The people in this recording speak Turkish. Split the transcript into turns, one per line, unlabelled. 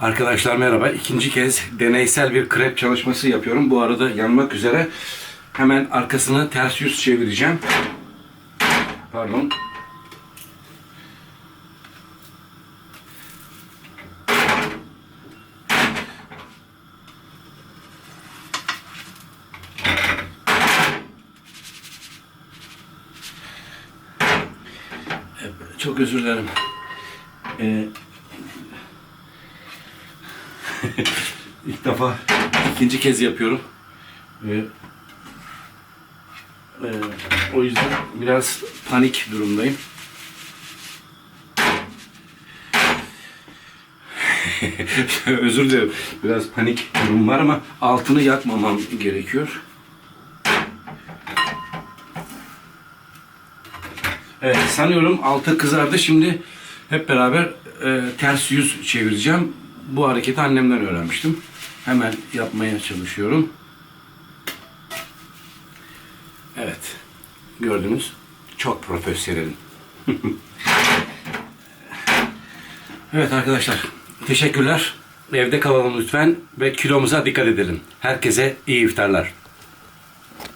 Arkadaşlar merhaba. İkinci kez deneysel bir krep çalışması yapıyorum. Bu arada yanmak üzere. Hemen arkasını ters yüz çevireceğim. Pardon. Çok özür dilerim. Ee, ilk defa ikinci kez yapıyorum. Ve e, o yüzden biraz panik durumdayım. özür dilerim. Biraz panik durum var ama altını yakmamam gerekiyor. Evet, sanıyorum altı kızardı. Şimdi hep beraber e, ters yüz çevireceğim. Bu hareketi annemden öğrenmiştim. Hemen yapmaya çalışıyorum. Evet. Gördünüz. Çok profesyonelim. evet arkadaşlar. Teşekkürler. Evde kalalım lütfen ve kilomuza dikkat edelim. Herkese iyi iftarlar.